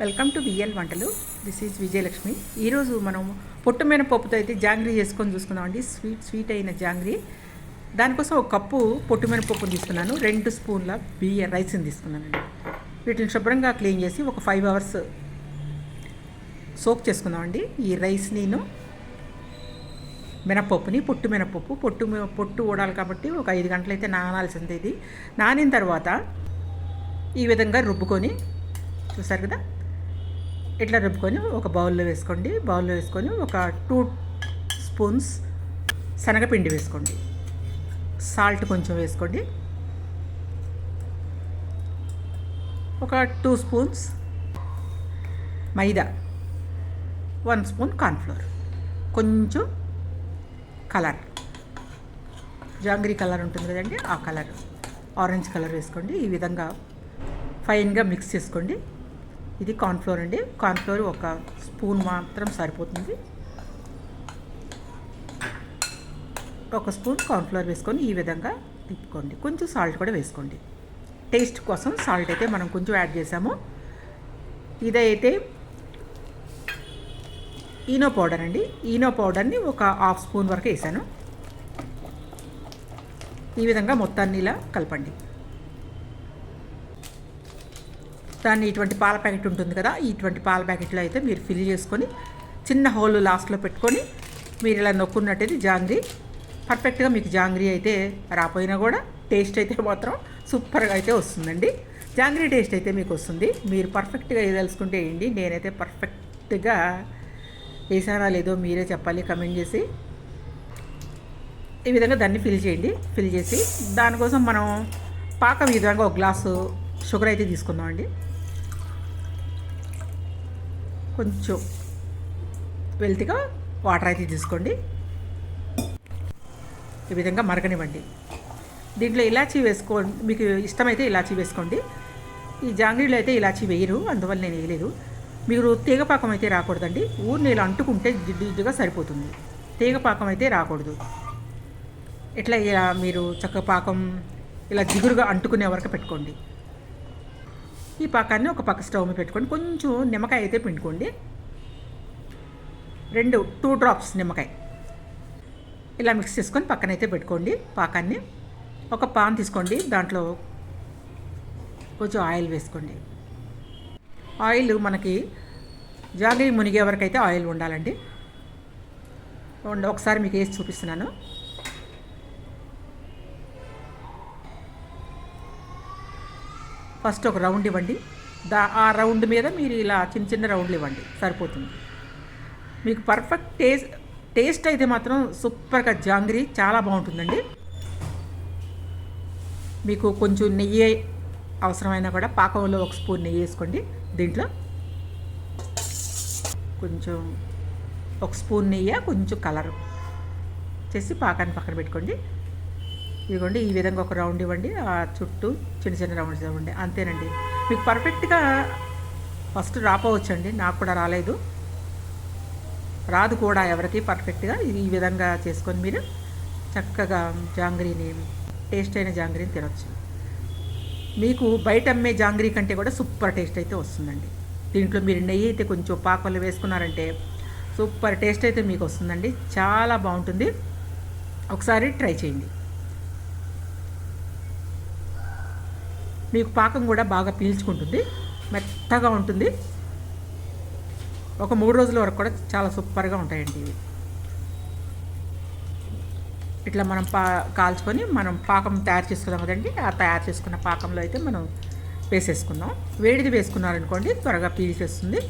Welcome to BL వంటలు. This is Vijayalakshmi. ఈరోజు మనం పొట్టుమైన పప్పుతో అయితే జాంగ్రీ చేసుకొని చూసుకుందామండి. స్వీట్ స్వీట్ అయిన జాంగ్రీ. దానికోసం ఒక కప్పు పొట్టుమైన పప్పును తీసుకున్నాను. రెండు స్పూన్ల బియ్య రైస్ని తీసుకున్నానండి. వీటిని శుభ్రంగా క్లీన్ చేసి ఒక ఫైవ్ అవర్స్ సోక్ చేసుకుందామండి. ఈ రైస్ నేను మినపప్పుని పొట్టు మినపప్పు పొట్టు పొట్టు ఊడాలి కాబట్టి ఒక ఐదు గంటలైతే నానాల్సింది ఇది. నానిన తర్వాత ఈ విధంగా రుబ్బుకొని చూసారు కదా? ఇట్లా రుబ్బుకొని ఒక బౌల్లో వేసుకోండి. బౌల్లో వేసుకొని ఒక టూ స్పూన్స్ శనగపిండి వేసుకోండి. సాల్ట్ కొంచెం వేసుకోండి. ఒక టూ స్పూన్స్ మైదా. One spoon cornflour. కొంచెం కలర్. జాంగ్రీ కలర్ ఉంటుంది కదండి ఆ కలర్. ఆరెంజ్ కలర్ వేసుకోండి. ఈ విధంగా ఫైన్గా మిక్స్ చేసుకోండి. ఇది కార్న్ఫ్లోర్ అండి. కార్న్ఫ్లోర్ ఒక స్పూన్ మాత్రం సరిపోతుంది. ఒక స్పూన్ కార్న్ఫ్లోర్ వేసుకొని ఈ విధంగా తిప్పుకోండి. కొంచెం సాల్ట్ కూడా వేసుకోండి. టేస్ట్ కోసం సాల్ట్ అయితే మనం కొంచెం యాడ్ చేసాము. ఇదైతే ఈనో పౌడర్ అండి. ఈనో పౌడర్ని ఒక హాఫ్ స్పూన్ వరకు వేసాను. ఈ విధంగా మొత్తాన్ని ఇలా కలపండి. దాన్ని ఇటువంటి పాల ప్యాకెట్ ఉంటుంది కదా ఇటువంటి పాల ప్యాకెట్లో అయితే మీరు ఫిల్ చేసుకొని చిన్న హోల్ లాస్ట్లో పెట్టుకొని మీరు ఇలా నొక్కున్నట్టయితే జాంగ్రీ. పర్ఫెక్ట్గా మీకు జాంగ్రీ అయితే రాపోయినా కూడా టేస్ట్ అయితే మాత్రం సూపర్గా అయితే వస్తుందండి. జాంగ్రీ టేస్ట్ అయితే మీకు వస్తుంది. మీరు పర్ఫెక్ట్గా తెలుసుకుంటే వేయండి నేనైతే పర్ఫెక్ట్గా వేసానా లేదో మీరే చెప్పాలి కమెంట్ చేసి ఈ విధంగా దాన్ని ఫిల్ చేయండి. ఫిల్ చేసి దానికోసం మనం పాకం ఈ విధంగా ఒక గ్లాసు షుగర్ అయితే తీసుకుందామండి. కొంచెం వెల్తిగా వాటర్ అయితే తీసుకోండి. ఈ విధంగా మరగనివ్వండి. దీంట్లో ఇలాచీ వేసుకోండి. మీకు ఇష్టమైతే ఇలాచీ వేసుకోండి. ఈ జాంగ్రీలో అయితే ఇలాచీ వేయరు అందువల్ల నేను వేయలేదు. మీరు తీగపాకం అయితే రాకూడదండి. ఊరు నీళ్ళు అంటుకుంటే జిడ్డు జిడ్డుగా సరిపోతుంది. తీగపాకం అయితే రాకూడదు. ఇట్లా ఇలా మీరు చక్కపాకం ఇలా జిగురుగా అంటుకునే వరకు పెట్టుకోండి. ఈ పాకాన్ని ఒక పక్క స్టవ్ మీద పెట్టుకోండి కొంచెం నిమ్మకాయ అయితే పిండుకోండి. రెండు టూ డ్రాప్స్ నిమ్మకాయ. ఇలా మిక్స్ చేసుకొని పక్కనైతే పెట్టుకోండి పాకాన్ని. ఒక పాన్ తీసుకోండి దాంట్లో కొంచెం ఆయిల్ వేసుకోండి. ఆయిల్ మనకి జాగ్రత్త మునిగే వరకు అయితే ఆయిల్ ఉండాలండి. ఉండ- ఒకసారి మీకు వేసి చూపిస్తున్నాను. ఫస్ట్ ఒక రౌండ్ ఇవ్వండి. దా ఆ రౌండ్ మీద మీరు ఇలా చిన్న చిన్న రౌండ్లు ఇవ్వండి. సరిపోతుంది. మీకు పర్ఫెక్ట్ టేస్ట్ టేస్ట్ అయితే మాత్రం సూపర్గా జాంగ్రీ చాలా బాగుంటుందండి. మీకు కొంచెం నెయ్యి అవసరమైనా కూడా పాకంలో ఒక స్పూన్ నెయ్యి వేసుకోండి. దీంట్లో కొంచెం ఒక స్పూన్ నెయ్యి కొంచెం కలర్ చేసి పాకాన్ని పక్కన పెట్టుకోండి. ఇదిగోండి ఈ విధంగా ఒక రౌండ్ ఇవ్వండి ఆ చుట్టూ చిన్న చిన్న రౌండ్స్ ఇవ్వండి. అంతేనండి. మీకు పర్ఫెక్ట్గా ఫస్ట్ రాపోవచ్చండి నాకు కూడా రాలేదు. రాదు కూడా ఎవరికి పర్ఫెక్ట్గా. ఈ విధంగా చేసుకొని మీరు చక్కగా జాంగ్రీని టేస్ట్ అయిన జాంగ్రీని తినొచ్చు. మీకు బయట అమ్మే జాంగ్రీ కంటే కూడా సూపర్ టేస్ట్ అయితే వస్తుందండి. దీంట్లో మీరు నెయ్యి అయితే కొంచెం పాకలు వేసుకున్నారంటే సూపర్ టేస్ట్ అయితే మీకు వస్తుందండి. చాలా బాగుంటుంది. ఒకసారి ట్రై చేయండి. మీకు పాకం కూడా బాగా పీల్చుకుంటుంది. మెత్తగా ఉంటుంది. ఒక మూడు రోజుల వరకు కూడా చాలా సూపర్గా ఉంటాయండి ఇవి. ఇట్లా మనం పా కాల్చుకొని మనం పాకం తయారు చేసుకుందాం కదండి ఆ తయారు చేసుకున్న పాకంలో అయితే మనం వేసేసుకుందాం. వేడిది వేసుకున్నారనుకోండి త్వరగా పీల్చేస్తుంది.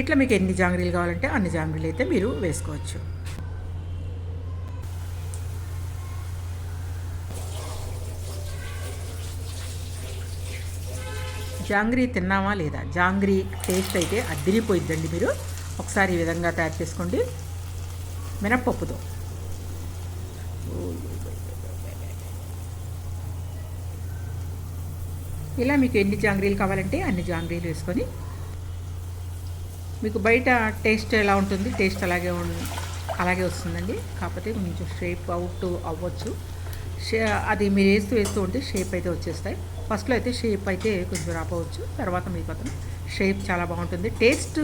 ఇట్లా మీకు ఎన్ని జాంగ్రీలు కావాలంటే అన్ని జాంగ్రీలు అయితే మీరు వేసుకోవచ్చు. జాంగ్రీ తిన్నామా లేదా? జాంగ్రీ టేస్ట్ అయితే అద్దిరిపోయిద్దండి మీరు. ఒకసారి ఈ విధంగా తయారు చేసుకోండి. మినప్పప్పుతో. ఇలా మీకు ఎన్ని జాంగ్రీలు కావాలంటే అన్ని జాంగ్రీలు వేసుకొని మీకు బయట టేస్ట్ ఎలా ఉంటుంది టేస్ట్ అలాగే అలాగే వస్తుందండి. కాకపోతే కొంచెం షేప్ అవుట్ అవ్వచ్చు. షే అది మీరు వేస్తూ వేస్తూ ఉంటే షేప్ అయితే వచ్చేస్తాయి. ఫస్ట్లో అయితే షేప్ అయితే కొంచెం రాపోవచ్చు. తర్వాత మీకు అతను షేప్ చాలా బాగుంటుంది. టేస్ట్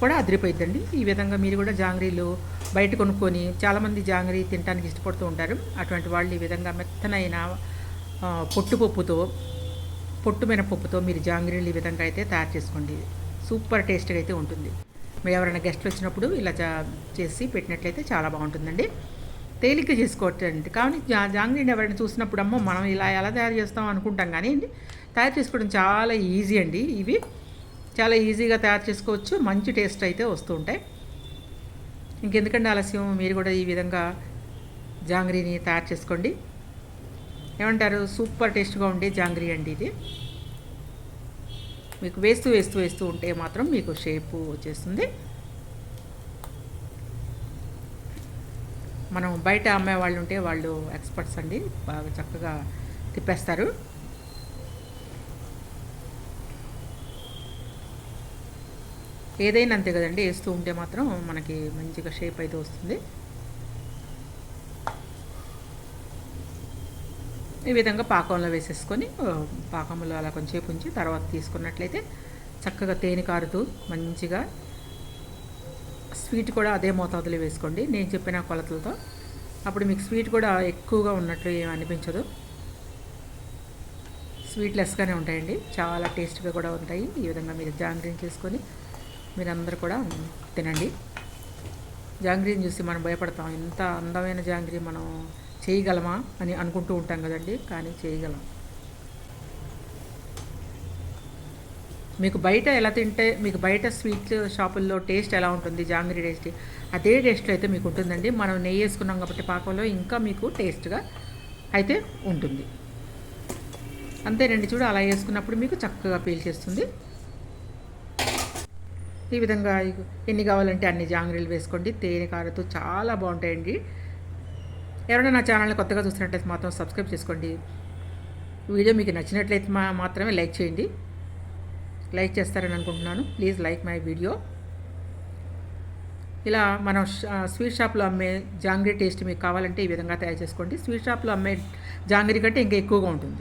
కూడా అదిరిపోయిద్దండి. ఈ విధంగా మీరు కూడా జాంగ్రీలు బయట కొనుక్కొని చాలామంది జాంగ్రీ తినడానికి ఇష్టపడుతూ ఉంటారు. అటువంటి వాళ్ళు ఈ విధంగా మెత్తనైన పొట్టుపప్పుతో పొట్టు మినపప్పుతో మీరు జాంగ్రీలు ఈ విధంగా అయితే తయారు చేసుకోండి. సూపర్ టేస్ట్గా అయితే ఉంటుంది. మీరు ఎవరైనా గెస్ట్లు వచ్చినప్పుడు ఇలా చేసి పెట్టినట్లయితే చాలా బాగుంటుందండి. తేలిక చేసుకోవచ్చండి. కానీ జా జాంగ్రీని ఎవరైనా చూసినప్పుడు అమ్మో మనం ఇలా ఎలా తయారు చేస్తాం అనుకుంటాం కానీ తయారు చేసుకోవడం చాలా ఈజీ అండి ఇవి. చాలా ఈజీగా తయారు చేసుకోవచ్చు. మంచి టేస్ట్ అయితే వస్తూ ఉంటాయి. ఇంకెందుకంటే ఆలస్యం? మీరు కూడా ఈ విధంగా జాంగ్రీని తయారు చేసుకోండి. ఏమంటారు? సూపర్ టేస్ట్గా ఉండే జాంగ్రీ అండి ఇది. మీకు వేస్తూ వేస్తూ వేస్తూ ఉంటే మాత్రం మీకు షేపు వచ్చేస్తుంది. మనం బయట అమ్మే వాళ్ళు ఉంటే వాళ్ళు ఎక్స్పర్ట్స్ అండి. బాగా చక్కగా తిప్పేస్తారు. ఏదైనా అంతే కదండి వేస్తూ ఉంటే మాత్రం మనకి మంచిగా షేప్ అయితే వస్తుంది. ఈ విధంగా పాకంలో వేసేసుకొని పాకంలో అలా కొంచెంసేపు ఉంచి తర్వాత తీసుకున్నట్లయితే చక్కగా తేనె కారుతూ మంచిగా స్వీట్ కూడా అదే మోతాదులో వేసుకోండి. నేను చెప్పిన కొలతలతో. అప్పుడు మీకు స్వీట్ కూడా ఎక్కువగా ఉన్నట్లు ఏం అనిపించదు. స్వీట్ లెస్గానే ఉంటాయండి. చాలా టేస్ట్గా కూడా ఉంటాయి. ఈ విధంగా మీరు జాంగ్రీన్ చేసుకొని మీరందరూ కూడా తినండి. జాంగ్రీని చూసి మనం భయపడతాం. ఇంత అందమైన జాంగ్రీ మనం చేయగలమా అని అనుకుంటూ ఉంటాం కదండి. కానీ చేయగలం. మీకు బయట ఎలా తింటే మీకు బయట స్వీట్ షాపుల్లో టేస్ట్ ఎలా ఉంటుంది జాంగ్రీ టేస్ట్ అదే టేస్ట్లో అయితే మీకు ఉంటుందండి. మనం నెయ్యి వేసుకున్నాం కాబట్టి పాకంలో ఇంకా మీకు టేస్ట్గా అయితే ఉంటుంది. అంతేనండి చూడు అలా వేసుకున్నప్పుడు మీకు చక్కగా పీల్చేస్తుంది ఈ విధంగా ఎన్ని కావాలంటే అన్ని జాంగ్రీలు వేసుకోండి. తేనె కారతో చాలా బాగుంటాయండి. ఎవరైనా నా ఛానల్ని కొత్తగా చూసినట్లయితే మాత్రం సబ్స్క్రైబ్ చేసుకోండి. వీడియో మీకు నచ్చినట్లయితే మా మాత్రమే లైక్ చేయండి. లైక్ చేస్తారని అనుకుంటున్నాను. Please like my video. ఇలా మనం స్వీట్ షాప్లో అమ్మే జాంగ్రీ టేస్ట్ మీకు కావాలంటే ఈ విధంగా తయారు చేసుకోండి. స్వీట్ షాప్లో అమ్మే జాంగ్రీ కంటే ఇంకా ఎక్కువగా ఉంటుంది.